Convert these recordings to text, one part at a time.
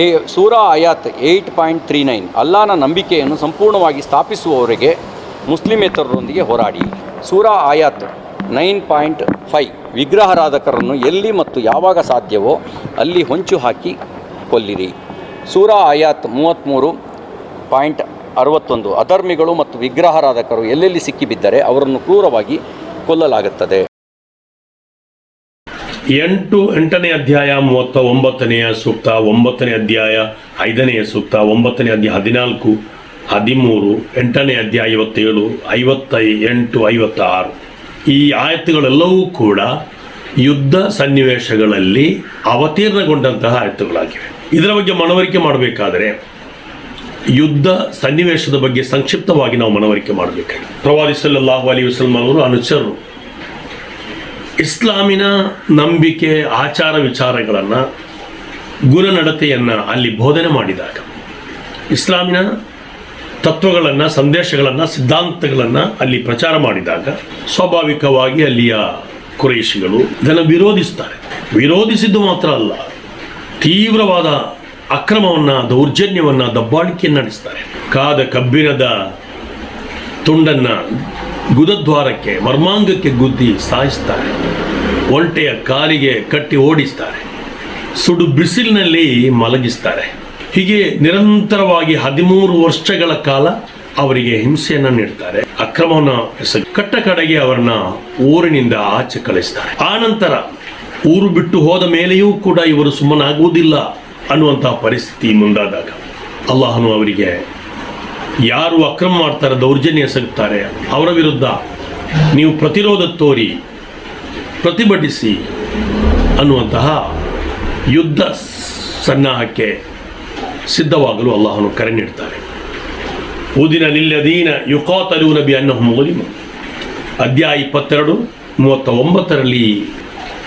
ಏ, ಸೂರಾ ಆಯಾತ್ ಏಯ್ಟ್ ಪಾಯಿಂಟ್ ತ್ರೀ ನೈನ್. ಅಲ್ಲಾನ ನಂಬಿಕೆಯನ್ನು ಸಂಪೂರ್ಣವಾಗಿ ಸ್ಥಾಪಿಸುವವರೆಗೆ ಮುಸ್ಲಿಮೇತರರೊಂದಿಗೆ ಹೋರಾಡಿ. ಸೂರಾ ಆಯಾತ್ ನೈನ್ ಪಾಯಿಂಟ್ ಫೈವ್. ವಿಗ್ರಹಾರಾಧಕರನ್ನು ಎಲ್ಲಿ ಮತ್ತು ಯಾವಾಗ ಸಾಧ್ಯವೋ ಅಲ್ಲಿ ಹೊಂಚು ಹಾಕಿ ಕೊಲ್ಲಿರಿ. ಸೂರಾ ಆಯಾತ್ ಮೂವತ್ತ್ಮೂರು ಪಾಯಿಂಟ್ ಅರವತ್ತೊಂದು. ಅಧರ್ಮಿಗಳು ಮತ್ತು ವಿಗ್ರಹಾರಾಧಕರು ಎಲ್ಲೆಲ್ಲಿ ಸಿಕ್ಕಿಬಿದ್ದರೆ ಅವರನ್ನು ಕ್ರೂರವಾಗಿ ಕೊಲ್ಲಲಾಗುತ್ತದೆ. ಎಂಟು, ಎಂಟನೇ ಅಧ್ಯಾಯ ಮೂವತ್ತ ಒಂಬತ್ತನೆಯ ಸೂಕ್ತ, ಒಂಬತ್ತನೇ ಅಧ್ಯಾಯ ಐದನೆಯ ಸೂಕ್ತ, ಒಂಬತ್ತನೇ ಅಧ್ಯಾಯ ಹದಿನಾಲ್ಕು, ಹದಿಮೂರು, ಎಂಟನೇ ಅಧ್ಯಾಯ ಐವತ್ತೇಳು ಐವತ್ತ ಎಂಟು ಐವತ್ತ ಆರು ಈ ಆಯತ್ತುಗಳೆಲ್ಲವೂ ಕೂಡ ಯುದ್ಧ ಸನ್ನಿವೇಶಗಳಲ್ಲಿ ಅವತೀರ್ಣಗೊಂಡಂತಹ ಆಯತ್ತುಗಳಾಗಿವೆ. ಇದರ ಬಗ್ಗೆ ಮನವರಿಕೆ ಮಾಡಬೇಕಾದರೆ, ಯುದ್ಧ ಸನ್ನಿವೇಶದ ಬಗ್ಗೆ ಸಂಕ್ಷಿಪ್ತವಾಗಿ ನಾವು ಮನವರಿಕೆ ಮಾಡಬೇಕಾಗಿದೆ. ಪ್ರವಾದಿ ಸಲ್ಲಲ್ಲಾಹು ಅಲಿ ವಸಲ್ಮಾನ್ ಅವರು ಅನುಚರರು. ಇಸ್ಲಾಮಿನ ನಂಬಿಕೆ, ಆಚಾರ ವಿಚಾರಗಳನ್ನು, ಗುಣನಡತೆಯನ್ನು ಅಲ್ಲಿ ಬೋಧನೆ ಮಾಡಿದಾಗ, ಇಸ್ಲಾಮಿನ ತತ್ವಗಳನ್ನು, ಸಂದೇಶಗಳನ್ನು, ಸಿದ್ಧಾಂತಗಳನ್ನು ಅಲ್ಲಿ ಪ್ರಚಾರ ಮಾಡಿದಾಗ, ಸ್ವಾಭಾವಿಕವಾಗಿ ಅಲ್ಲಿಯ ಕುರೇಶಿಗಳು ಇದನ್ನು ವಿರೋಧಿಸ್ತಾರೆ. ವಿರೋಧಿಸಿದ್ದು ಮಾತ್ರ ಅಲ್ಲ, ತೀವ್ರವಾದ ಅಕ್ರಮವನ್ನು, ದೌರ್ಜನ್ಯವನ್ನು ದಬ್ಬಾಳಿಕೆಯನ್ನು ನಡೆಸ್ತಾರೆ. ಕಾದ ಕಬ್ಬಿಣದ ತುಂಡನ್ನು ಗುದದ್ವಾರಕ್ಕೆ ಮರ್ಮಾಂಗಕ್ಕೆ ಗುದ್ದಿ ಸಾಯಿಸ್ತಾರೆ. ಒಂಟೆಯ ಕಾಲಿಗೆ ಕಟ್ಟಿ ಓಡಿಸ್ತಾರೆ. ಸುಡು ಬಿಸಿಲಿನಲ್ಲಿ ಮಲಗಿಸ್ತಾರೆ. ಹೀಗೆ ನಿರಂತರವಾಗಿ ಹದಿಮೂರು ವರ್ಷಗಳ ಕಾಲ ಅವರಿಗೆ ಹಿಂಸೆಯನ್ನು ನೀಡ್ತಾರೆ. ಅಕ್ರಮವನ್ನು ಕಟ್ಟ ಕಡೆಗೆ ಅವರನ್ನ ಊರಿನಿಂದ ಆಚೆ ಕಳಿಸ್ತಾರೆ. ಆ ನಂತರ ಊರು ಬಿಟ್ಟು ಹೋದ ಮೇಲೆಯೂ ಕೂಡ ಇವರು ಸುಮ್ಮನಾಗುವುದಿಲ್ಲ ಅನ್ನುವಂತಹ ಪರಿಸ್ಥಿತಿ ಮುಂದಾದಾಗ. ಅಲ್ಲಾಹನು ಅವರಿಗೆ ಯಾರು ಅಕ್ರಮ ಮಾಡ್ತಾರೆ, ದೌರ್ಜನ್ಯ ಎಸಗುತ್ತಾರೆ, ಅವರ ವಿರುದ್ಧ ನೀವು ಪ್ರತಿರೋಧ ತೋರಿ, ಪ್ರತಿಭಟಿಸಿ ಅನ್ನುವಂತಹ ಯುದ್ಧ ಸನ್ನಾಹಕ್ಕೆ ಸಿದ್ಧವಾಗಲು ಅಲ್ಲಾಹನು ಕರೆ ನೀಡ್ತಾರೆ. ಊದಿನ ನಿಲ್ಲದೀನ ಯುಕಾತಲು ನಬಿ ಅನ್ನ ಮುಲಿಮು ಅಧ್ಯಾಯ ಇಪ್ಪತ್ತೆರಡು ಮೂವತ್ತ ಒಂಬತ್ತರಲ್ಲಿ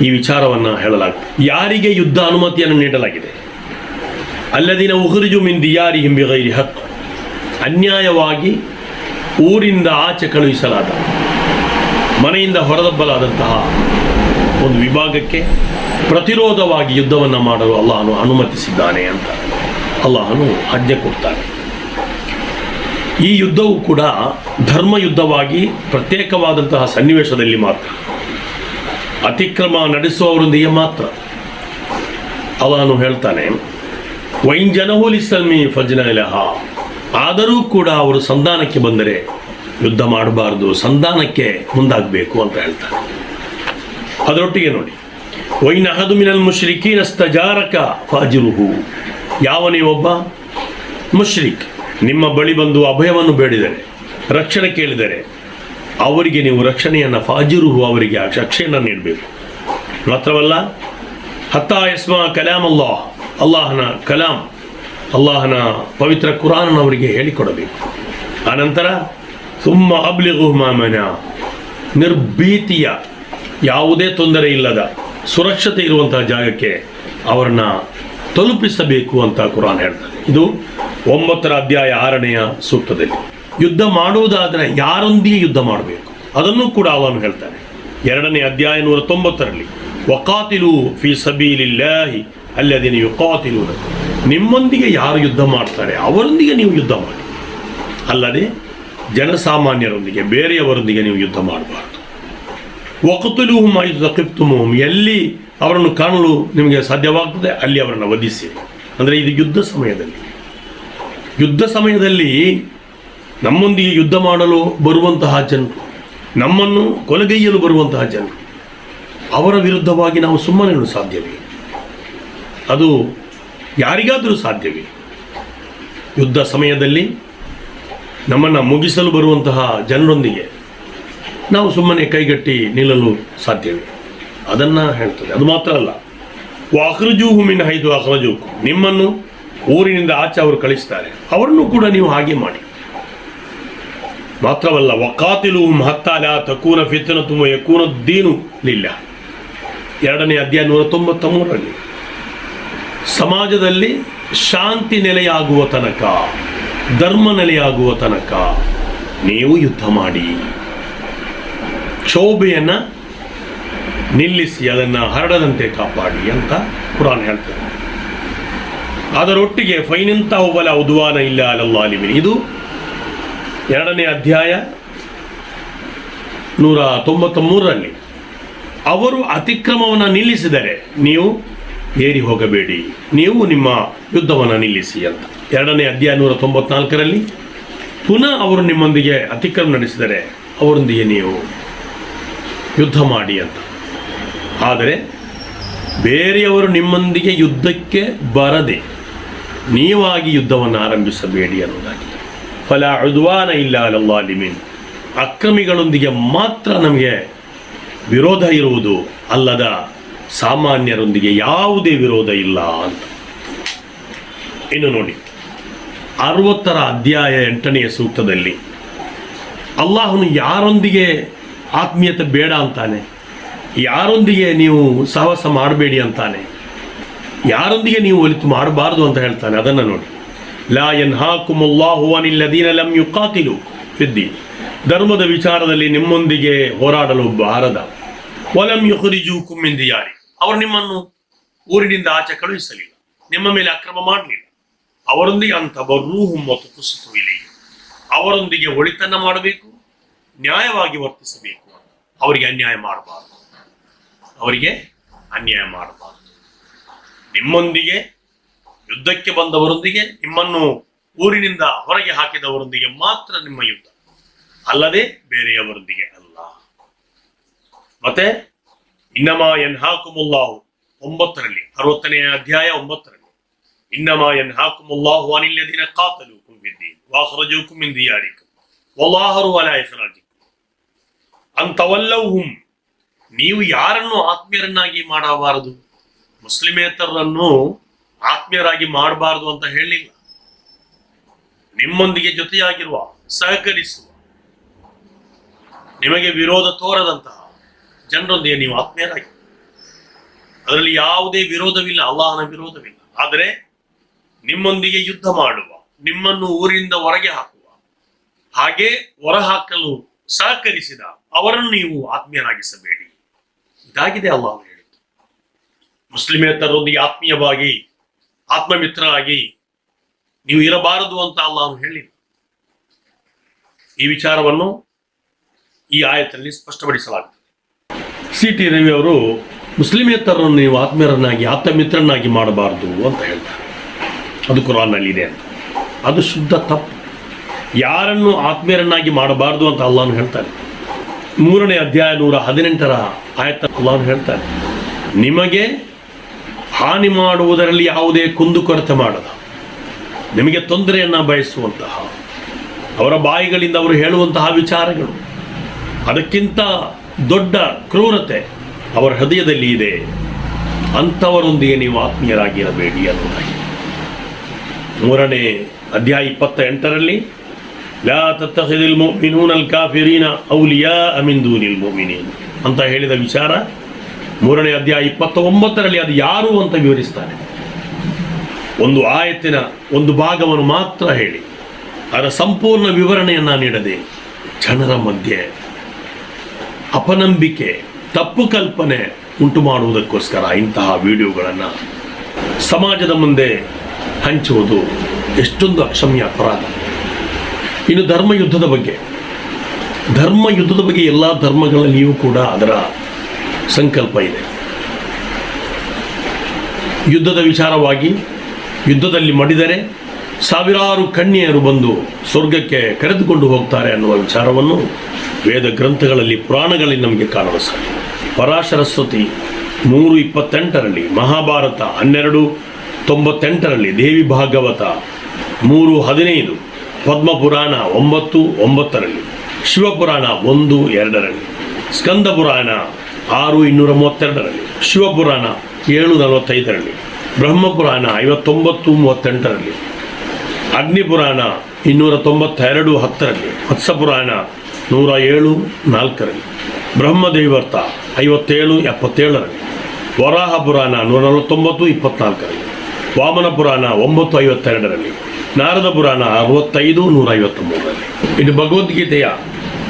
ಈ ವಿಚಾರವನ್ನು ಹೇಳಲಾಗಿದೆ ಯಾರಿಗೆ ಯುದ್ಧ ಅನುಮತಿಯನ್ನು ನೀಡಲಾಗಿದೆ? ಅಲ್ಲದಿನ ಉಹುರಿಜು ಮಿನ್ ದಿಯಾರಿ ಹಿಂಬಿಗೈರಿ ಹಕ್ಕು ಅನ್ಯಾಯವಾಗಿ ಊರಿಂದ ಆಚೆ ಕಳುಹಿಸಲಾದ, ಮನೆಯಿಂದ ಹೊರದಬ್ಬಲಾದಂತಹ ಒಂದು ವಿಭಾಗಕ್ಕೆ ಪ್ರತಿರೋಧವಾಗಿ ಯುದ್ಧವನ್ನು ಮಾಡಲು ಅಲ್ಲಾಹನು ಅನುಮತಿಸಿದ್ದಾನೆ ಅಂತ ಅಲ್ಲಾಹನು ಆಜ್ಞೆ ಕೊಡ್ತಾನೆ. ಈ ಯುದ್ಧವು ಕೂಡ ಧರ್ಮ ಯುದ್ಧವಾಗಿ ಪ್ರತ್ಯೇಕವಾದಂತಹ ಸನ್ನಿವೇಶದಲ್ಲಿ ಮಾತ್ರ. ಅತಿಕ್ರಮ ನಡೆಸುವವರೊಂದಿಗೆ ಮಾತ್ರ. ಅಲ್ಲಾಹನು ಹೇಳ್ತಾನೆ, ವೈನ್ ಫಜನ ಫಜ್ನಲಹ ಆದರೂ ಕೂಡ ಅವರು ಸಂಧಾನಕ್ಕೆ ಬಂದರೆ ಯುದ್ಧ ಮಾಡಬಾರ್ದು, ಸಂಧಾನಕ್ಕೆ ಮುಂದಾಗಬೇಕು ಅಂತ ಹೇಳ್ತಾರೆ. ಅದರೊಟ್ಟಿಗೆ ನೋಡಿ, ವೈನ ಹದುಮಿನಲ್ ಮುಶ್ರಿಕೀನ ಸ್ತಜಾರಕ ಫಾಜಿರುಹು ಯಾವನೇ ಒಬ್ಬ? ಮುಶ್ರಿಕ್. ನಿಮ್ಮ ಬಳಿ ಬಂದು ಅಭಯವನ್ನು ಬೇಡಿದರೆ, ರಕ್ಷಣೆ ಕೇಳಿದರೆ, ಅವರಿಗೆ ನೀವು ರಕ್ಷಣೆಯನ್ನು ಫಾಜಿರುಹು ಅವರಿಗೆ ಆ ರಕ್ಷೆಯನ್ನು ನೀಡಬೇಕು. ಮಾತ್ರವಲ್ಲ, ಹತ್ತಾ ಯಸ್ಮಾ ಕಲಾಮ್ ಅಲ್ಲಾಹ್ ಅಲ್ಲಾಹನ ಕಲಾಮ್ ಅಲ್ಲಾಹನ ಪವಿತ್ರ ಕುರಾನ್ ಅವರಿಗೆ ಹೇಳಿಕೊಡಬೇಕು. ಆನಂತರ, ಸುಮ್ಮ ಅಬ್ಲಿಗು ಮಾಮನ ನಿರ್ಭೀತಿಯ, ಯಾವುದೇ ತೊಂದರೆ ಇಲ್ಲದ, ಸುರಕ್ಷತೆ ಇರುವಂತಹ ಜಾಗಕ್ಕೆ ಅವರನ್ನ ತಲುಪಿಸಬೇಕು ಅಂತ ಕುರಾನ್ ಹೇಳ್ತಾರೆ. ಇದು ಒಂಬತ್ತರ ಅಧ್ಯಾಯ ಆರನೆಯ ಸೂಕ್ತದಲ್ಲಿ. ಯುದ್ಧ ಮಾಡುವುದಾದರೆ ಯಾರೊಂದಿಗೆ ಯುದ್ಧ ಮಾಡಬೇಕು? ಅದನ್ನು ಕೂಡ ಅವನು ಹೇಳ್ತಾನೆ. ಎರಡನೇ ಅಧ್ಯಾಯ ನೂರ ತೊಂಬತ್ತರಲ್ಲಿ ವಕಾತಿಲು ಫಿ ಸಬೀಲಿಲ್ಲಾಹಿ ಅಲ್ಲದಿನ ಯುಕಾತಿಲು ನಿಮ್ಮೊಂದಿಗೆ ಯಾರು ಯುದ್ಧ ಮಾಡ್ತಾರೆ, ಅವರೊಂದಿಗೆ ನೀವು ಯುದ್ಧ ಮಾಡಿ. ಅಲ್ಲದೆ ಜನಸಾಮಾನ್ಯರೊಂದಿಗೆ, ಬೇರೆಯವರೊಂದಿಗೆ ನೀವು ಯುದ್ಧ ಮಾಡಬಾರ್ದು. ವಕತುಲುಹುಮ್ ಐದು ತಕಿಫ್ತುಮುಹುಮ್ ಎಲ್ಲಿ ಅವರನ್ನು ಕಾಣಲು ನಿಮಗೆ ಸಾಧ್ಯವಾಗ್ತದೆ, ಅಲ್ಲಿ ಅವರನ್ನು ವಧಿಸಿ. ಅಂದರೆ ಇದು ಯುದ್ಧ ಸಮಯದಲ್ಲಿ. ಯುದ್ಧ ಸಮಯದಲ್ಲಿ ನಮ್ಮೊಂದಿಗೆ ಯುದ್ಧ ಮಾಡಲು ಬರುವಂತಹ ಜನರು, ನಮ್ಮನ್ನು ಕೊಲಗೈಯಲು ಬರುವಂತಹ ಜನರು, ಅವರ ವಿರುದ್ಧವಾಗಿ ನಾವು ಸುಮ್ಮನೆ ಸಾಧ್ಯವೇ? ಅದು ಯಾರಿಗಾದರೂ ಸಾಧ್ಯವೇ? ಯುದ್ಧ ಸಮಯದಲ್ಲಿ ನಮ್ಮನ್ನು ಮುಗಿಸಲು ಬರುವಂತಹ ಜನರೊಂದಿಗೆ ನಾವು ಸುಮ್ಮನೆ ಕೈಗಟ್ಟಿ ನಿಲ್ಲಲು ಸಾಧ್ಯವೇ? ಅದನ್ನು ಹೇಳ್ತದೆ. ಅದು ಮಾತ್ರ ಅಲ್ಲ. ವಾಹ್ರಜು ಹುಮಿನ ಹೈದು ಅಹ್ರಜು ನಿಮ್ಮನ್ನು ಊರಿನಿಂದ ಆಚೆ ಅವರು ಕಳಿಸ್ತಾರೆ. ಅವರನ್ನು ಕೂಡ ನೀವು ಹಾಗೆ ಮಾಡಿ. ಮಾತ್ರವಲ್ಲ, ವಕಾತಿಲು ಮಹತ್ತಾಲ ತಕೂನ ಫಿತ್ತನ ತುಂಬ ಯಕೂನ ದೀನು ಲಿಲ್ಲ ಎರಡನೇ ಅಧ್ಯಾಯ ನೂರ ತೊಂಬತ್ತ ಮೂರರಲ್ಲಿ. ಸಮಾಜದಲ್ಲಿ ಶಾಂತಿ ನೆಲೆಯಾಗುವ ತನಕ, ಧರ್ಮ ನೆಲೆಯಾಗುವ ತನಕ ನೀವು ಯುದ್ಧ ಮಾಡಿ. ಕ್ಷೋಭೆಯನ್ನು ನಿಲ್ಲಿಸಿ, ಅದನ್ನು ಹರಡದಂತೆ ಕಾಪಾಡಿ ಅಂತ ಕುರಾನ್ ಹೇಳ್ತಾರೆ ಅದರೊಟ್ಟಿಗೆ ಫೈನಿಂತ ಒಬ್ಬಲ ಉದ್ವಾನ ಇಲ್ಲ ಅಲಲ್ಲಾಲಿಮಿನ್ ಇದು ಎರಡನೇ ಅಧ್ಯಾಯ ನೂರ ತೊಂಬತ್ತ ಮೂರರಲ್ಲಿ ಅವರು ಅತಿಕ್ರಮವನ್ನು ನಿಲ್ಲಿಸಿದರೆ ನೀವು ಏರಿ ಹೋಗಬೇಡಿ. ನೀವು ನಿಮ್ಮ ಯುದ್ಧವನ್ನು ನಿಲ್ಲಿಸಿ ಅಂತ. ಎರಡನೇ ಅಧ್ಯಾಯ ನೂರ ತೊಂಬತ್ನಾಲ್ಕರಲ್ಲಿ ಪುನಃ ಅವರು ನಿಮ್ಮೊಂದಿಗೆ ಅತಿಕ್ರಮ ನಡೆಸಿದರೆ ಅವರೊಂದಿಗೆ ನೀವು ಯುದ್ಧ ಮಾಡಿ ಅಂತ. ಆದರೆ ಬೇರೆಯವರು ನಿಮ್ಮೊಂದಿಗೆ ಯುದ್ಧಕ್ಕೆ ಬರದೆ ನೀವಾಗಿ ಯುದ್ಧವನ್ನು ಆರಂಭಿಸಬೇಡಿ ಅನ್ನೋದಾಗಿ ಫಲ ಉದ್ವಾನ ಇಲ್ಲ ಅಲಲ್ಲಾಲಿಮೀನ್ ಅಕ್ರಮಿಗಳೊಂದಿಗೆ ಮಾತ್ರ ನಮಗೆ ವಿರೋಧ ಇರುವುದು ಅಲ್ಲದ ಸಾಮಾನ್ಯರೊಂದಿಗೆ ಯಾವುದೇ ವಿರೋಧ ಇಲ್ಲ ಅಂತ. ಇನ್ನು ನೋಡಿ, ಅರವತ್ತರ ಅಧ್ಯಾಯ ಎಂಟನೆಯ ಸೂಕ್ತದಲ್ಲಿ, ಅಲ್ಲಾಹನು ಯಾರೊಂದಿಗೆ ಆತ್ಮೀಯತೆ ಬೇಡ ಅಂತಾನೆ? ಯಾರೊಂದಿಗೆ ನೀವು ಸಹವಾಸ ಮಾಡಬೇಡಿ ಅಂತಾನೆ? ಯಾರೊಂದಿಗೆ ನೀವು ಒಲಿತು ಮಾಡಬಾರದು ಅಂತ ಹೇಳ್ತಾನೆ? ಅದನ್ನು ನೋಡಿ ಲಾ ಎನ್ ಲಂ ಯುಕಾತಿಲು ಫಿದ್ದಿ. ಧರ್ಮದ ವಿಚಾರದಲ್ಲಿ ನಿಮ್ಮೊಂದಿಗೆ ಹೋರಾಡಲು ಬಾರದ. ಒಲಂ ಯುಹುರಿಜು ಕುಮ್ಮಿಂದಿಯಾರಿ ದಿಯಾರಿ. ಅವರು ನಿಮ್ಮನ್ನು ಊರಿನಿಂದ ಆಚೆ ಕಳುಹಿಸಲಿಲ್ಲ, ನಿಮ್ಮ ಮೇಲೆ ಅಕ್ರಮ ಮಾಡಲಿಲ್ಲ. ಅವರೊಂದಿಗೆ ಅಂತ ಬರೂಹು ಮತ್ತು ಕುಸಿತು ಇಲ್ಲಿ ಅವರೊಂದಿಗೆ ಒಳಿತನ್ನ ಮಾಡಬೇಕು, ನ್ಯಾಯವಾಗಿ ವರ್ತಿಸಬೇಕು ಅವರಿಗೆ ಅನ್ಯಾಯ ಮಾಡಬಾರದು. ಅವರಿಗೆ ಅನ್ಯಾಯ ಮಾಡಬಾರದು. ನಿಮ್ಮೊಂದಿಗೆ, ಯುದ್ಧಕ್ಕೆ ಬಂದವರೊಂದಿಗೆ, ನಿಮ್ಮನ್ನು ಊರಿನಿಂದ ಹೊರಗೆ ಹಾಕಿದವರೊಂದಿಗೆ ಮಾತ್ರ ನಿಮ್ಮ ಯುದ್ಧ. ಅಲ್ಲದೆ ಬೇರೆಯವರೊಂದಿಗೆ ಅಲ್ಲ. ಮತ್ತೆ ಇನ್ನಮ ಎನ್ಹಾಕುಮುಲ್ಲಾಹು ಒಂಬತ್ತರಲ್ಲಿ ಅರವತ್ತನೆಯ ಅಧ್ಯಾಯ ಒಂಬತ್ತರಲ್ಲಿ. ಇನ್ನಮ ಎನ್ಹಾಕುಮುಲ್ಲಾಹು ಅನಿಲ್ಲದಿನ ಕಾತಲು ಕುಂಬಿದ್ದಿ ವಾಹರಜೂಕು ಮಿನ್ ದಿಯಾರಿಕು ವಲ್ಲಾಹರು ಅಲ ಇಖ್ರಾಜಿಕು ಅಂತವಲ್ಲವುಹುಂ ನೀವು ಯಾರನ್ನು ಆತ್ಮೀಯರನ್ನಾಗಿ ಮಾಡಬಾರದು? ಮುಸ್ಲಿಮೇತರನ್ನು ಆತ್ಮೀಯರಾಗಿ ಮಾಡಬಾರದು ಅಂತ ಹೇಳಿಲ್ಲ ನಿಮ್ಮೊಂದಿಗೆ ಜೊತೆಯಾಗಿರುವ, ಸಹಕರಿಸುವ, ನಿಮಗೆ ವಿರೋಧ ತೋರದಂತಹ ಜನರೊಂದಿಗೆ ನೀವು ಆತ್ಮೀಯರಾಗಿ ಅದರಲ್ಲಿ ಯಾವುದೇ ವಿರೋಧವಿಲ್ಲ, ಅಲ್ಲಾಹನ ವಿರೋಧವಿಲ್ಲ. ಆದರೆ ನಿಮ್ಮೊಂದಿಗೆ ಯುದ್ಧ ಮಾಡುವ, ನಿಮ್ಮನ್ನು ಊರಿಂದ ಹೊರಗೆ ಹಾಕುವ, ಹಾಗೆ ಹೊರಹಾಕಲು ಸಹಕರಿಸಿದ ಅವರನ್ನು ನೀವು ಆತ್ಮೀಯರಾಗಿಸಬೇಡಿ. ಇದಾಗಿದೆ ಅಲ್ಲಾಹ ಹೇಳಿದ್ದು. ಮುಸ್ಲಿಮೇತರೊಂದಿಗೆ ಆತ್ಮೀಯವಾಗಿ, ಆತ್ಮಮಿತ್ರರಾಗಿ ನೀವು ಇರಬಾರದು ಅಂತ ಅಲ್ಲಾಹನು ಹೇಳಿ ಈ ವಿಚಾರವನ್ನು ಈ ಆಯತಲ್ಲಿ ಸ್ಪಷ್ಟಪಡಿಸಲಾಗುತ್ತದೆ. ಸಿ ಟಿ ರವಿ ಅವರು ಮುಸ್ಲಿಮೇತರನ್ನು ನೀವು ಆತ್ಮೀಯರನ್ನಾಗಿ ಆತ್ಮಮಿತ್ರನಾಗಿ ಮಾಡಬಾರ್ದು ಅಂತ ಹೇಳ್ತಾರೆ. ಅದು ಕುರಾನ್ನಲ್ಲಿದೆ ಅಂತ. ಅದು ಶುದ್ಧ ತಪ್ಪು. ಯಾರನ್ನು ಆತ್ಮೀಯರನ್ನಾಗಿ ಮಾಡಬಾರ್ದು ಅಂತ ಅಲ್ಲಾನು ಹೇಳ್ತಾರೆ. ಮೂರನೇ ಅಧ್ಯಾಯ ನೂರ ಹದಿನೆಂಟರ ಆಯತ ಅಲ್ಲಾನು ಹೇಳ್ತಾರೆ, ನಿಮಗೆ ಹಾನಿ ಮಾಡುವುದರಲ್ಲಿ ಯಾವುದೇ ಕುಂದುಕೊರತೆ ಮಾಡದ. ನಿಮಗೆ ತೊಂದರೆಯನ್ನು ಬಯಸುವಂತಹ, ಅವರ ಬಾಯಿಗಳಿಂದ ಅವರು ಹೇಳುವಂತಹ ವಿಚಾರಗಳು, ಅದಕ್ಕಿಂತ ದೊಡ್ಡ ಕ್ರೂರತೆ ಅವರ ಹೃದಯದಲ್ಲಿ ಇದೆ. ಅಂಥವರೊಂದಿಗೆ ನೀವು ಆತ್ಮೀಯರಾಗಿರಬೇಡಿ ಅನ್ನೋದಾಗಿ. ಮೂರನೇ ಅಧ್ಯಾಯ ಇಪ್ಪತ್ತ ಎಂಟರಲ್ಲಿ ಕಾಫಿರೀನ ಔಲಿಯಾ ಅಂತ ಹೇಳಿದ ವಿಚಾರ. ಮೂರನೇ ಅಧ್ಯಾಯ ಇಪ್ಪತ್ತ ಒಂಬತ್ತರಲ್ಲಿ ಅದು ಯಾರು ಅಂತ ವಿವರಿಸ್ತಾನೆ. ಒಂದು ಆಯತ್ತಿನ ಒಂದು ಭಾಗವನ್ನು ಮಾತ್ರ ಹೇಳಿ. ಅದರ ಸಂಪೂರ್ಣ ವಿವರಣೆಯನ್ನ ನೀಡದೆ ಜನರ ಮಧ್ಯೆ ಅಪನಂಬಿಕೆ, ತಪ್ಪು ಕಲ್ಪನೆ ಉಂಟು ಮಾಡುವುದಕ್ಕೋಸ್ಕರ ಇಂತಹ ವಿಡಿಯೋಗಳನ್ನು ಸಮಾಜದ ಮುಂದೆ ಹಂಚುವುದು ಎಷ್ಟೊಂದು ಅಕ್ಷಮ್ಯ ಅಪರಾಧ. ಇನ್ನು ಧರ್ಮ ಯುದ್ಧದ ಬಗ್ಗೆ. ಧರ್ಮ ಯುದ್ಧದ ಬಗ್ಗೆ ಎಲ್ಲ ಧರ್ಮಗಳಲ್ಲಿಯೂ ಕೂಡ ಅದರ ಸಂಕಲ್ಪ ಇದೆ. ಯುದ್ಧದ ವಿಚಾರವಾಗಿ ಯುದ್ಧದಲ್ಲಿ ಮಡಿದರೆ ಸಾವಿರಾರು ಕನ್ಯೆಯರು ಬಂದು ಸ್ವರ್ಗಕ್ಕೆ ಕರೆದುಕೊಂಡು ಹೋಗ್ತಾರೆ ಅನ್ನುವ ವಿಚಾರವನ್ನು ವೇದ ಗ್ರಂಥಗಳಲ್ಲಿ ಪುರಾಣಗಳಲ್ಲಿ ನಮಗೆ ಕಾಣುವ ಸಾಧ್ಯ ಪರಾಶರ ಸ್ತುತಿ ನೂರು ಇಪ್ಪತ್ತೆಂಟರಲ್ಲಿ, ಮಹಾಭಾರತ ಹನ್ನೆರಡು ತೊಂಬತ್ತೆಂಟರಲ್ಲಿ, ದೇವಿ ಭಾಗವತ ಮೂರು ಹದಿನೈದು, ಪದ್ಮಪುರಾಣ ಒಂಬತ್ತು ಒಂಬತ್ತರಲ್ಲಿ, ಶಿವಪುರಾಣ ಒಂದು ಎರಡರಲ್ಲಿ ಸ್ಕಂದ ಪುರಾಣ ಆರು ಇನ್ನೂರ ಮೂವತ್ತೆರಡರಲ್ಲಿ, ಶಿವಪುರಾಣ ಏಳು ನಲವತ್ತೈದರಲ್ಲಿ, ಬ್ರಹ್ಮಪುರಾಣ ಐವತ್ತೊಂಬತ್ತು ಮೂವತ್ತೆಂಟರಲ್ಲಿ, ಅಗ್ನಿಪುರಾಣ ಇನ್ನೂರ ತೊಂಬತ್ತೆರಡು ಹತ್ತರಲ್ಲಿ ವತ್ಸಪುರಾಣ ನೂರ ಏಳು ನಾಲ್ಕರಲ್ಲಿ ಬ್ರಹ್ಮದೇವರ್ಥ ಐವತ್ತೇಳು ಎಪ್ಪತ್ತೇಳರಲ್ಲಿ ವರಾಹ ಪುರಾಣ ನೂರ ನಲವತ್ತೊಂಬತ್ತು ಇಪ್ಪತ್ನಾಲ್ಕರಲ್ಲಿ ವಾಮನ ಪುರಾಣ ಒಂಬತ್ತು ಐವತ್ತೆರಡರಲ್ಲಿ ನಾರದ ಪುರಾಣ ಅರವತ್ತೈದು ನೂರ ಐವತ್ತ ಮೂರರಲ್ಲಿ ಇನ್ನು ಭಗವದ್ಗೀತೆಯ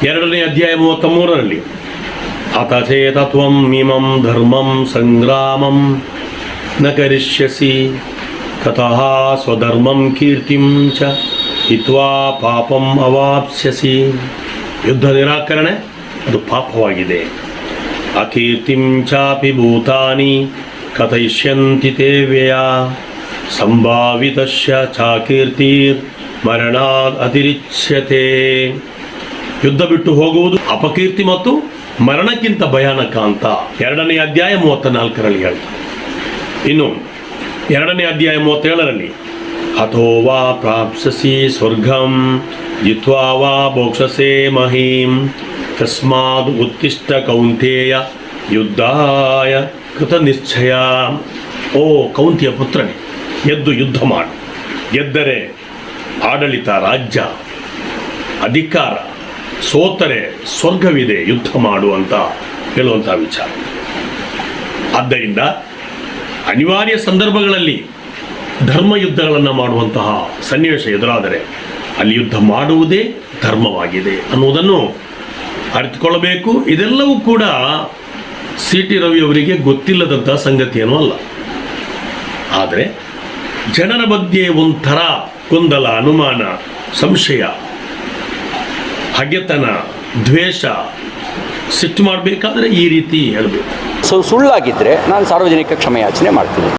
ಎರಡನೇ ಅಧ್ಯಾಯ ಮೂವತ್ತ ಮೂರರಲ್ಲಿ ಅತಚೇತತ್ವಂ ಇಮಂ ಧರ್ಮಂ ಸಂಗ್ರಾಮಂ ನ ಕರಿಷ್ಯಸಿ ತತಃ ಸ್ವಧರ್ಮಂ ಕೀರ್ತಿಂ ಚ ಹಿತ್ವಾ ಪಾಪಂ ಅವಾಪ್ಸ್ಯಸಿ. ಯುದ್ಧ ನಿರಾಕರಣೆ, ಅದು ಪಾಪವಾಗಿದೆ. ಅಕೀರ್ತಿಂ ಚಾಪಿ ಭೂತಾನಿ, ಕಥಯಿಷ್ಯಂತಿ ತೇ ವ್ಯಯ ಸಂಭಾವಿತಶ್ಯ ಚಾಕೀರ್ತಿರ್ ಅತಿರಿಚ್ಯತೆ. ಯುದ್ಧ ಬಿಟ್ಟು ಹೋಗುವುದು ಅಪಕೀರ್ತಿ ಮತ್ತು ಮರಣಕ್ಕಿಂತ ಭಯಾನಕ ಅಂತ ಎರಡನೇ ಅಧ್ಯಾಯ ಮೂವತ್ತ ನಾಲ್ಕರಲ್ಲಿ ಹೇಳ್ತಾರೆ. ಇನ್ನು ಎರಡನೇ ಅಧ್ಯಾಯ ಮೂವತ್ತೇಳರಲ್ಲಿ, ಅಥೋವಾ ಪ್ರಾಪ್ಸಸಿ ಸ್ವರ್ಗಂ ಜಿತ್ವಾ वा ಮಹೀಂ ತಸ್ಮಾದ್ ಉತ್ತಿಷ್ಟ ಕೌಂತೇಯ ಯುದ್ಧಾಯ ಕೃತ ನಿಶ್ಚಯ ಓ ಕೌಂತಿಯ ಪುತ್ರನೇ ಎದ್ದು ಯುದ್ಧ ಮಾಡು ಗೆದ್ದರೆ ಆಡಳಿತ ರಾಜ್ಯ ಅಧಿಕಾರ ಸೋತರೆ ಸ್ವರ್ಗವಿದೆ ಯುದ್ಧ ಮಾಡು ಅಂತ ಹೇಳುವಂಥ ವಿಚಾರ. ಆದ್ದರಿಂದ ಅನಿವಾರ್ಯ ಸಂದರ್ಭಗಳಲ್ಲಿ ಧರ್ಮ ಯುದ್ಧಗಳನ್ನು ಮಾಡುವಂತಹ ಸನ್ನಿವೇಶ ಎದುರಾದರೆ ಅಲ್ಲಿ ಯುದ್ಧ ಮಾಡುವುದೇ ಧರ್ಮವಾಗಿದೆ ಅನ್ನುವುದನ್ನು ಅರಿತುಕೊಳ್ಳಬೇಕು. ಇದೆಲ್ಲವೂ ಕೂಡ ಸಿ ಟಿ ರವಿಯವರಿಗೆ ಗೊತ್ತಿಲ್ಲದಂತಹ ಸಂಗತಿಯೇನೂ ಅಲ್ಲ. ಆದರೆ ಜನರ ಬಗ್ಗೆ ಒಂಥರ ಗೊಂದಲ, ಅನುಮಾನ, ಸಂಶಯ, ಹಗೆತನ, ದ್ವೇಷ ಸಿಟ್ಟು ಮಾಡಬೇಕಾದ್ರೆ ಈ ರೀತಿ ಹೇಳಬೇಕು ಸೊ ಸುಳ್ಳಾಗಿದ್ದರೆ ನಾನು ಸಾರ್ವಜನಿಕ ಕ್ಷಮೆಯಾಚನೆ ಮಾಡ್ತೀನಿ.